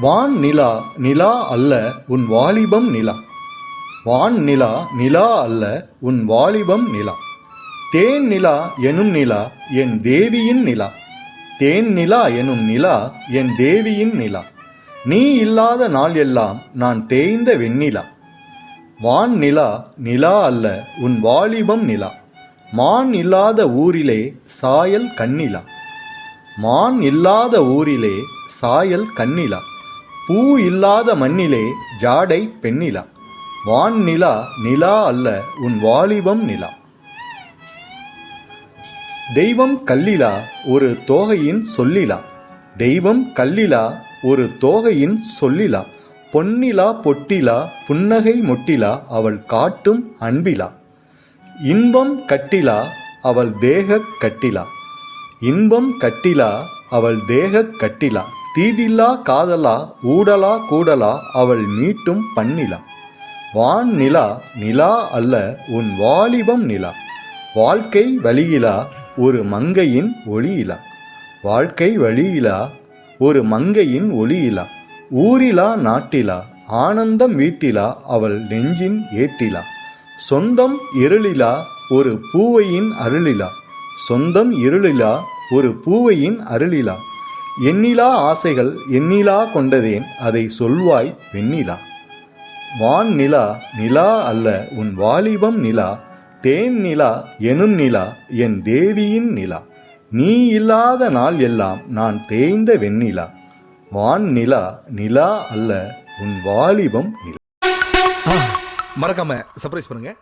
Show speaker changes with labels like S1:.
S1: வான் நிலா நிலா அல்ல உன் வாலிபம் நிலா. வான் நிலா நிலா அல்ல உன் வாலிபம் நிலா. தேன் நிலா எனும் நிலா என் தேவியின் நிலா. தேன் நிலா எனும் நிலா என் தேவியின் நிலா. நீ இல்லாத நாள் எல்லாம் நான் தேய்ந்த வெண்ணிலா. வான் நிலா நிலா அல்ல உன் வாலிபம் நிலா. மான் இல்லாத ஊரிலே சாயல் கண்ணிலா. மான் இல்லாத ஊரிலே சாயல் கண்ணிலா. பூ இல்லாத மண்ணிலே ஜாடை பெண்ணிலா. வான் நிலா நிலா அல்ல உன் வாலிபம் நிலா. தெய்வம் கல்லிலா ஒரு தோகையின் சொல்லிலா. தெய்வம் கல்லிலா ஒரு தோகையின் சொல்லிலா. பொன்னிலா பொட்டிலா புன்னகை மொட்டிலா அவள் காட்டும் அன்பிலா. இன்பம் கட்டிலா அவள் தேக கட்டிலா. இன்பம் கட்டிலா அவள் தேக கட்டிலா. தீதில்லா காதலா ஊடலா கூடலா அவள் மீட்டும் பண்ணிலா வான் நிலா நிலா அல்ல உன் வாலிபம் நிலா. வாழ்க்கை வழியிலா ஒரு மங்கையின் ஒளியிலா. வாழ்க்கை வழியிலா ஒரு மங்கையின் ஒளியிலா. ஊரிலா நாட்டிலா ஆனந்தம் வீட்டிலா அவள் நெஞ்சின் ஏட்டிலா. சொந்தம் இருளிலா ஒரு பூவையின் அருளிலா. சொந்தம் இருளிலா ஒரு பூவையின் அருளிலா. எண்ணிலா ஆசைகள் எண்ணிலா கொண்டதேன் அதை சொல்வாய் வெண்ணிலா வான் நிலா நிலா அல்ல உன் வாலிபம் நிலா. தேன் நிலா எனும் நிலா என் தேவியின் நிலா. நீ இல்லாத நாள் எல்லாம் நான் தேய்ந்த வெண்ணிலா. வான் நிலா நிலா அல்ல உன் வாலிபம் நிலா.
S2: மறக்காம சர்ப்ரைஸ் பண்ணுங்க.